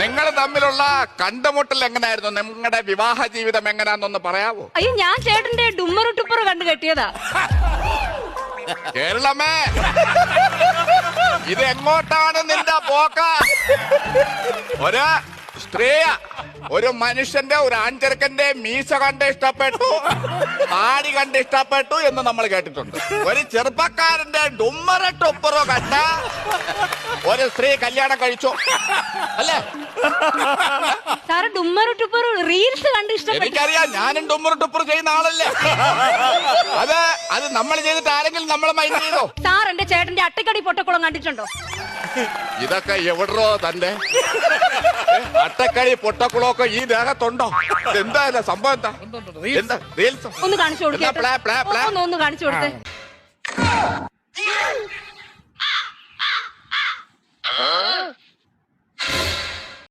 നിങ്ങൾ തമ്മിലുള്ള കണ്ടുമുട്ടൽ എങ്ങനെയായിരുന്നു? നിങ്ങളുടെ വിവാഹ ജീവിതം എങ്ങനെയാന്നൊന്ന് പറയാവോ? അയ്യോ ഞാൻ ചേട്ടന്റെ ഡുമ്മറു ടുപ്പറ് കണ്ടു കെട്ടിയതാ കേരളമേ ഇത് എങ്ങോട്ടാണ് നിന്റെ പോക്ക? ഒരു സ്ത്രീയ ഒരു മനുഷ്യന്റെ ഒരു ആഞ്ചരക്കന്റെ മീശ കണ്ട് ഇഷ്ടപ്പെട്ടു താടി കണ്ട് ഇഷ്ടപ്പെട്ടു എന്ന് നമ്മൾ കേട്ടിട്ടുണ്ട്. ഒരു ചെറുപ്പക്കാരന്റെ ഡുമ്മറ ടൊപ്പറോ കണ്ട ഒരു സ്ത്രീ കല്യാണം കഴിച്ചു. അല്ലേ? സാറ് ഡുമ്മറു ടുപ്പറ് റീൽസ് കണ്ട് ഇഷ്ടപ്പെട്ടു. എനിക്കറിയാം ഞാനും ഡുമ്മറ ടൊപ്പർ ചെയ്യുന്ന ആളല്ലേ. അത് അത് നമ്മൾ ചെയ്തിട്ട് ആരെങ്കിലും നമ്മളെ മൈൻഡ് ചെയ്തോ? സാർ എന്റെ ചേട്ടന്റെ അട്ടിക്കടി പൊട്ടക്കുളം കണ്ടിട്ടുണ്ടോ? ഇതൊക്കെ എവിടോ തന്നെ. അട്ടക്കഴി പൊട്ടക്കുളമൊക്കെ ഈ ദേഹത്തുണ്ടോ? എന്താ സംഭവം എന്താ? റീൽസ്. ഒന്ന് കാണിച്ചു പ്ലേ. ഒന്ന് ഒന്ന് കാണിച്ചു കൊടുത്തേ.